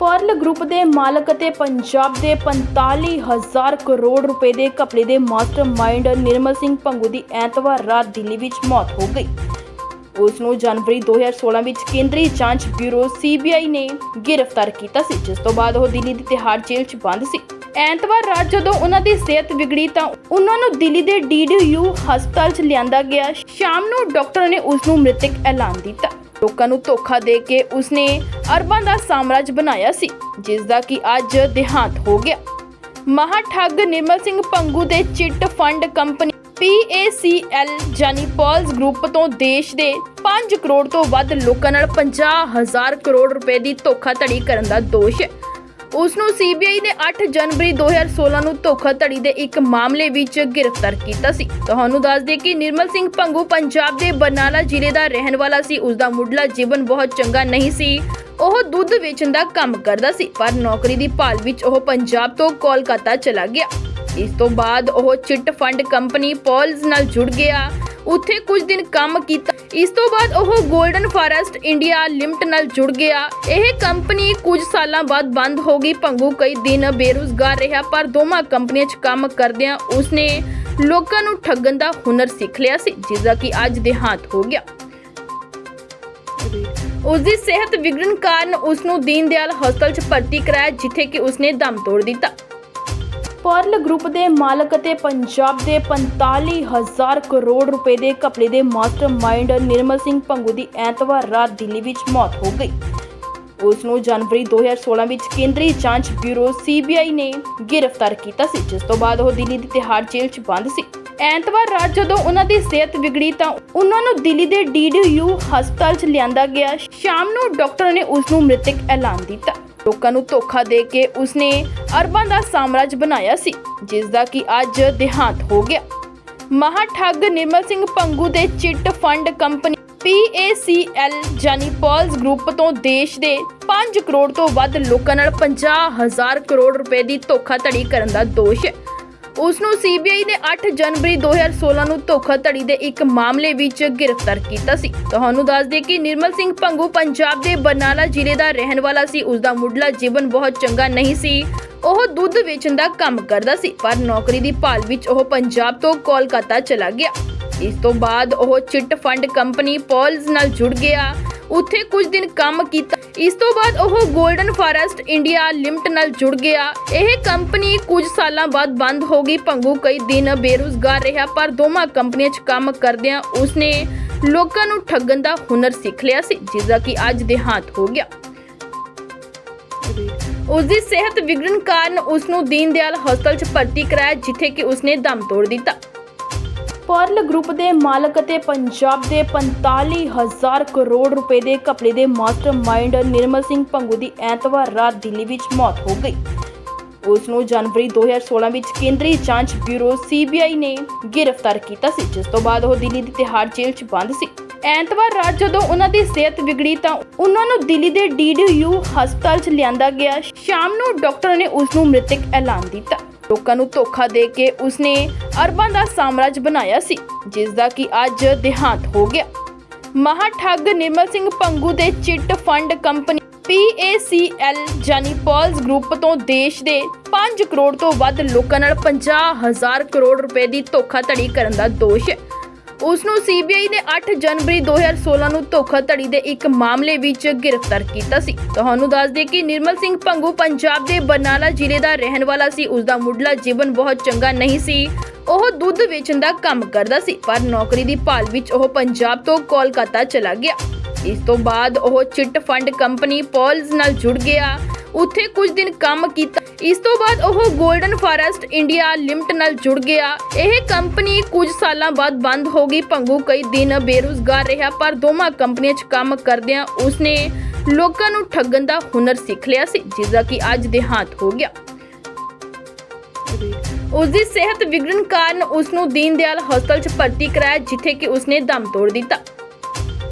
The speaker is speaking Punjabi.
ਪਰਲ ਗਰੁੱਪ ਦੇ ਮਾਲਕ ਅਤੇ ਪੰਜਾਬ ਦੇ 45000 ਕਰੋੜ ਰੁਪਏ ਦੇ ਘਪਲੇ ਦੇ ਮਾਸਟਰਮਾਈਂਡ ਨਿਰਮਲ ਸਿੰਘ ਭੰਗੂ ਦੀ ਐਤਵਾਰ ਰਾਤ ਦਿੱਲੀ ਵਿੱਚ ਮੌਤ ਹੋ ਗਈ। ਉਸ ਨੂੰ ਜਨਵਰੀ 2016 ਵਿੱਚ ਕੇਂਦਰੀ ਜਾਂਚ ਬਿਊਰੋ ਸੀਬੀਆਈ ਨੇ ਗ੍ਰਿਫਤਾਰ ਕੀਤਾ ਸੀ, ਜਿਸ ਤੋਂ ਬਾਅਦ ਉਹ ਦਿੱਲੀ ਦੀ ਤਿਹਾੜ ਜੇਲ੍ਹ 'ਚ ਬੰਦ ਸੀ। ਐਤਵਾਰ ਰਾਤ ਜਦੋਂ ਉਹਨਾਂ ਦੀ ਸਿਹਤ ਵਿਗੜੀ ਤਾਂ ਉਹਨਾਂ ਨੂੰ ਦਿੱਲੀ ਦੇ ਡੀਡੀਯੂ ਹਸਪਤਾਲ 'ਚ ਲਿਆਂਦਾ ਗਿਆ। ਸ਼ਾਮ ਨੂੰ ਡਾਕਟਰ ਨੇ ਉਸ ਨੂੰ ਮ੍ਰਿਤਕ ਐਲਾਨ ਦਿੱਤਾ। ਲੋਕਾਂ ਨੂੰ ਧੋਖਾ ਦੇ ਕੇ ਉਸਨੇ ਅਰਬਾਂ ਦਾ ਸਾਮਰਾਜ ਬਣਾਇਆ ਸੀ ਜਿਸ ਦਾ ਕਿ ਅੱਜ ਦੇਹਾਂਤ ਹੋ ਗਿਆ। ਮਹਾ ਠੱਗ ਨਿਰਮਲ ਸਿੰਘ ਪੰਗੂ ਦੇ ਚਿੱਟ ਫੰਡ ਕੰਪਨੀ PACL ਜਾਨੀ ਪੌਲਸ ਗਰੁੱਪ ਤੋਂ ਦੇਸ਼ ਦੇ 5 ਕਰੋੜ ਤੋਂ ਵੱਧ ਲੋਕਾਂ ਨਾਲ 50000 ਕਰੋੜ ਰੁਪਏ ਦੀ ਧੋਖਾਧੜੀ ਕਰਨ ਦਾ ਦੋਸ਼ ਹੈ। ਉਸ ਨੂੰ ਸੀਬੀਆਈ ਨੇ 8 ਜਨਵਰੀ 2016 ਨੂੰ ਧੋਖਾਧੜੀ ਦੇ ਇੱਕ ਮਾਮਲੇ ਵਿੱਚ ਗ੍ਰਿਫਤਾਰ ਕੀਤਾ ਸੀ। ਤੁਹਾਨੂੰ ਦੱਸ ਦਈਏ ਕਿ ਨਿਰਮਲ ਸਿੰਘ ਭੰਗੂ ਪੰਜਾਬ ਦੇ ਬਰਨਾਲਾ ਜ਼ਿਲ੍ਹੇ ਦਾ ਰਹਿਣ ਵਾਲਾ ਸੀ। ਉਸ ਦਾ ਮੁੱਢਲਾ ਜੀਵਨ ਬਹੁਤ ਚੰਗਾ ਨਹੀਂ ਸੀ। ਉਹ ਦੁੱਧ ਵੇਚਣ ਦਾ ਕੰਮ ਕਰਦਾ ਸੀ, ਪਰ ਨੌਕਰੀ ਦੀ ਭਾਲ ਵਿੱਚ ਉਹ ਪੰਜਾਬ ਤੋਂ ਕੋਲਕਾਤਾ ਚਲਾ ਗਿਆ। ਇਸ ਤੋਂ ਬਾਅਦ ਉਹ ਚਿੱਟ ਫੰਡ ਕੰਪਨੀ ਪੌਲਸ ਨਾਲ ਜੁੜ ਗਿਆ। ਉੱਥੇ ਕੁਝ ਦਿਨ ਕੰਮ ਕੀਤਾ। ਇਸ ਤੋਂ ਬਾਅਦ ਉਹ 골ਡਨ ਫਾਰੈਸਟ ਇੰਡੀਆ ਲਿਮਟ ਨਾਲ ਜੁੜ ਗਿਆ। ਇਹ ਕੰਪਨੀ ਕੁਝ ਸਾਲਾਂ ਬਾਅਦ ਬੰਦ ਹੋ ਗਈ। ਭੰਗੂ ਕਈ ਦਿਨ ਬੇਰੁਜ਼ਗਾਰ ਰਿਹਾ, ਪਰ ਦੋਵਾਂ ਕੰਪਨੀਆਂ 'ਚ ਕੰਮ ਕਰਦਿਆਂ ਉਸਨੇ ਲੋਕਾਂ ਨੂੰ ਠੱਗਣ ਦਾ ਹੁਨਰ ਸਿੱਖ ਲਿਆ ਸੀ ਜਿਸ ਦਾ ਕਿ ਅੱਜ ਦੇਹਾਂਤ ਹੋ ਗਿਆ। ਉਸ ਦੀ ਸਿਹਤ ਵਿਗੜਨ ਕਾਰਨ ਉਸ ਨੂੰ ਦੀਨਦਿਆਲ ਹਸਪਤਾਲ 'ਚ ਭਰਤੀ ਕਰਾਇਆ, ਜਿੱਥੇ ਕਿ ਉਸਨੇ ਦਮ ਤੋੜ ਦਿੱਤਾ। ਪਰਲ ਗਰੁੱਪ ਦੇ ਮਾਲਕ ਅਤੇ ਪੰਜਾਬ ਦੇ 45000 ਕਰੋੜ ਰੁਪਏ ਦੇ ਘਪਲੇ ਦੇ ਮਾਸਟਰਮਾਈਂਡ ਨਿਰਮਲ ਸਿੰਘ ਭੰਗੂ ਦੀ ਐਤਵਾਰ ਰਾਤ ਦਿੱਲੀ ਵਿੱਚ ਮੌਤ ਹੋ ਗਈ। ਉਸ ਨੂੰ ਜਨਵਰੀ 2016 ਵਿੱਚ ਕੇਂਦਰੀ ਜਾਂਚ ਬਿਊਰੋ ਸੀਬੀਆਈ ਨੇ ਗ੍ਰਿਫਤਾਰ ਕੀਤਾ ਸੀ, ਜਿਸ ਤੋਂ ਬਾਅਦ ਉਹ ਦਿੱਲੀ ਦੀ ਤਿਹਾੜ ਜੇਲ੍ਹ 'ਚ ਬੰਦ ਸੀ। ਐਤਵਾਰ ਰਾਤ ਜਦੋਂ ਉਹਨਾਂ ਦੀ ਸਿਹਤ ਵਿਗੜੀ ਤਾਂ ਉਹਨਾਂ ਨੂੰ ਦਿੱਲੀ ਦੇ ਡੀਡੀਯੂ ਹਸਪਤਾਲ 'ਚ ਲਿਆਂਦਾ ਗਿਆ। ਸ਼ਾਮ ਨੂੰ ਡਾਕਟਰ ਨੇ ਉਸ ਨੂੰ ਮ੍ਰਿਤਕ ਐਲਾਨ ਦਿੱਤਾ। ਲੋਕਾਂ ਨੂੰ ਧੋਖਾ ਦੇ ਕੇ ਉਸਨੇ ਅਰਬਾਂ ਦਾ ਸਾਮਰਾਜ ਬਣਾਇਆ ਸੀ ਜਿਸ ਦਾ ਕਿ ਅੱਜ ਦੇਹਾਂਤ ਹੋ ਗਿਆ। ਮਹਾ ਠੱਗ ਨਿਰਮਲ ਸਿੰਘ ਪੰਗੂ ਦੇ ਚਿੱਟ ਫੰਡ ਕੰਪਨੀ PACL ਜਾਨੀ ਪੌਲਸ ਗਰੁੱਪ ਤੋਂ ਦੇਸ਼ ਦੇ 5 ਕਰੋੜ ਤੋਂ ਵੱਧ ਲੋਕਾਂ ਨਾਲ 50000 ਕਰੋੜ ਰੁਪਏ ਦੀ ਧੋਖਾਧੜੀ ਕਰਨ ਦਾ ਦੋਸ਼ ਹੈ। ਉਸ ਨੂੰ ਸੀਬੀਆਈ ਨੇ 8 ਜਨਵਰੀ 2016 ਨੂੰ ਧੋਖਾਧੜੀ ਦੇ ਇੱਕ ਮਾਮਲੇ ਵਿੱਚ ਗ੍ਰਿਫਤਾਰ ਕੀਤਾ ਸੀ। ਤੁਹਾਨੂੰ ਦੱਸ ਦਈਏ ਕਿ ਨਿਰਮਲ ਸਿੰਘ ਭੰਗੂ ਪੰਜਾਬ ਦੇ ਬਰਨਾਲਾ ਜ਼ਿਲ੍ਹੇ ਦਾ ਰਹਿਣ ਵਾਲਾ ਸੀ। ਉਸ ਦਾ ਮੁੱਢਲਾ ਜੀਵਨ ਬਹੁਤ ਚੰਗਾ ਨਹੀਂ ਸੀ। ਉਹ ਦੁੱਧ ਵੇਚਣ ਦਾ ਕੰਮ ਕਰਦਾ ਸੀ, ਪਰ ਨੌਕਰੀ ਦੀ ਭਾਲ ਵਿੱਚ ਉਹ ਪੰਜਾਬ ਤੋਂ ਕੋਲਕਾਤਾ ਚਲਾ ਗਿਆ। ਇਸ ਤੋਂ ਬਾਅਦ ਉਹ ਚਿੱਟ ਫੰਡ ਕੰਪਨੀ ਪੌਲਸ ਨਾਲ ਜੁੜ ਗਿਆ। ਉੱਥੇ ਕੁਝ ਦਿਨ ਕੰਮ ਕੀਤਾ। ਇਸ ਤੋਂ ਬਾਅਦ ਉਹ 골ਡਨ ਫਾਰੈਸਟ ਇੰਡੀਆ ਲਿਮਟ ਨਾਲ ਜੁੜ ਗਿਆ। ਇਹ ਕੰਪਨੀ ਕੁਝ ਸਾਲਾਂ ਬਾਅਦ ਬੰਦ ਹੋ ਗਈ। ਭੰਗੂ ਕਈ ਦਿਨ ਬੇਰੁਜ਼ਗਾਰ ਰਿਹਾ, ਪਰ ਦੋਵਾਂ ਕੰਪਨੀਆਂ 'ਚ ਕੰਮ ਕਰਦਿਆਂ ਉਸਨੇ ਲੋਕਾਂ ਨੂੰ ਠੱਗਣ ਦਾ ਹੁਨਰ ਸਿੱਖ ਲਿਆ ਸੀ ਜਿਸ ਦਾ ਕਿ ਅੱਜ ਦੇਹਾਂਤ ਹੋ ਗਿਆ। ਉਸ ਦੀ ਸਿਹਤ ਵਿਗੜਨ ਕਾਰਨ ਉਸ ਨੂੰ ਦੀਨਦਿਆਲ ਹਸਪਤਾਲ 'ਚ ਭਰਤੀ ਕਰਾਇਆ, ਜਿੱਥੇ ਕਿ ਉਸਨੇ ਦਮ ਤੋੜ ਦਿੱਤਾ। ਪਰਲ ਗਰੁੱਪ ਦੇ ਮਾਲਕ ਅਤੇ ਪੰਜਾਬ ਦੇ 45000 ਕਰੋੜ ਰੁਪਏ ਦੇ ਘਪਲੇ ਦੇ ਮਾਸਟਰਮਾਈਂਡ ਨਿਰਮਲ ਸਿੰਘ ਭੰਗੂ ਦੀ ਐਤਵਾਰ ਰਾਤ ਦਿੱਲੀ ਵਿੱਚ ਮੌਤ ਹੋ ਗਈ। ਉਸ ਨੂੰ ਜਨਵਰੀ 2016 ਵਿੱਚ ਕੇਂਦਰੀ ਜਾਂਚ ਬਿਊਰੋ ਸੀਬੀਆਈ ਨੇ ਗ੍ਰਿਫਤਾਰ ਕੀਤਾ ਸੀ, ਜਿਸ ਤੋਂ ਬਾਅਦ ਉਹ ਦਿੱਲੀ ਦੀ ਤਿਹਾੜ ਜੇਲ੍ਹ 'ਚ ਬੰਦ ਸੀ। ਐਤਵਾਰ ਰਾਤ ਜਦੋਂ ਉਹਨਾਂ ਦੀ ਸਿਹਤ ਵਿਗੜੀ ਤਾਂ ਉਹਨਾਂ ਨੂੰ ਦਿੱਲੀ ਦੇ ਡੀਡੀਯੂ ਹਸਪਤਾਲ 'ਚ ਲਿਆਂਦਾ ਗਿਆ। ਸ਼ਾਮ ਨੂੰ ਡਾਕਟਰ ਨੇ ਉਸ ਨੂੰ ਮ੍ਰਿਤਕ ਐਲਾਨ ਦਿੱਤਾ। ਲੋਕਾਂ ਨੂੰ ਧੋਖਾ ਦੇ ਕੇ ਉਸਨੇ ਅਰਬਾਂ ਦਾ ਸਾਮਰਾਜ ਬਣਾਇਆ ਸੀ ਜਿਸ ਦਾ ਕਿ ਅੱਜ ਦੇਹਾਂਤ ਹੋ ਗਿਆ। ਮਹਾ ਠੱਗ ਨਿਰਮਲ ਸਿੰਘ ਪੰਗੂ ਦੇ ਚਿੱਟ ਫੰਡ ਕੰਪਨੀ PACL ਜਾਨੀ ਪੌਲਸ ਗਰੁੱਪ ਤੋਂ ਦੇਸ਼ ਦੇ 5 ਕਰੋੜ ਤੋਂ ਵੱਧ ਲੋਕਾਂ ਨਾਲ 50000 ਕਰੋੜ ਰੁਪਏ ਦੀ ਧੋਖਾਧੜੀ ਕਰਨ ਦਾ ਦੋਸ਼ ਹੈ। ਉਸ ਨੂੰ ਸੀਬੀਆਈ ਨੇ 8 ਜਨਵਰੀ 2016 ਨੂੰ ਧੋਖਾਧੜੀ ਦੇ ਇੱਕ ਮਾਮਲੇ ਵਿੱਚ ਗ੍ਰਿਫਤਾਰ ਕੀਤਾ ਸੀ। ਤੁਹਾਨੂੰ ਦੱਸ ਦਈਏ ਕਿ ਨਿਰਮਲ ਸਿੰਘ ਭੰਗੂ ਪੰਜਾਬ ਦੇ ਬਰਨਾਲਾ ਜ਼ਿਲ੍ਹੇ ਦਾ ਰਹਿਣ ਵਾਲਾ ਸੀ। ਉਸ ਦਾ ਮੁੱਢਲਾ ਜੀਵਨ ਬਹੁਤ ਚੰਗਾ ਨਹੀਂ ਸੀ। ਉਹ ਦੁੱਧ ਵੇਚਣ ਦਾ ਕੰਮ ਕਰਦਾ ਸੀ, ਪਰ ਨੌਕਰੀ ਦੀ ਭਾਲ ਵਿੱਚ ਉਹ ਪੰਜਾਬ ਤੋਂ ਕੋਲਕਾਤਾ ਚਲਾ ਗਿਆ। ਇਸ ਤੋਂ ਬਾਅਦ ਉਹ ਚਿੱਟ ਫੰਡ ਕੰਪਨੀ ਪੌਲਸ ਨਾਲ ਜੁੜ ਗਿਆ। ਉੱਥੇ ਕੁਝ ਦਿਨ ਕੰਮ ਕੀਤਾ। ਇਸ ਤੋਂ ਬਾਅਦ ਉਹ 골ਡਨ ਫਾਰੈਸਟ ਇੰਡੀਆ ਲਿਮਟ ਨਾਲ ਜੁੜ ਗਿਆ। ਇਹ ਕੰਪਨੀ ਕੁਝ ਸਾਲਾਂ ਬਾਅਦ ਬੰਦ ਹੋ ਗਈ। ਭੰਗੂ ਕਈ ਦਿਨ ਬੇਰੁਜ਼ਗਾਰ ਰਿਹਾ, ਪਰ ਦੋਵਾਂ ਕੰਪਨੀਆਂ 'ਚ ਕੰਮ ਕਰਦਿਆਂ ਉਸਨੇ ਲੋਕਾਂ ਨੂੰ ਠੱਗਣ ਦਾ ਹੁਨਰ ਸਿੱਖ ਲਿਆ ਸੀ ਜਿਸ ਦਾ ਕਿ ਅੱਜ ਦੇਹਾਂਤ ਹੋ ਗਿਆ। ਉਸ ਦੀ ਸਿਹਤ ਵਿਗੜਨ ਕਾਰਨ ਉਸ ਨੂੰ ਦੀਨਦਿਆਲ ਹਸਪਤਾਲ 'ਚ ਭਰਤੀ ਕਰਾਇਆ, ਜਿੱਥੇ ਕਿ ਉਸਨੇ ਦਮ ਤੋੜ ਦਿੱਤਾ।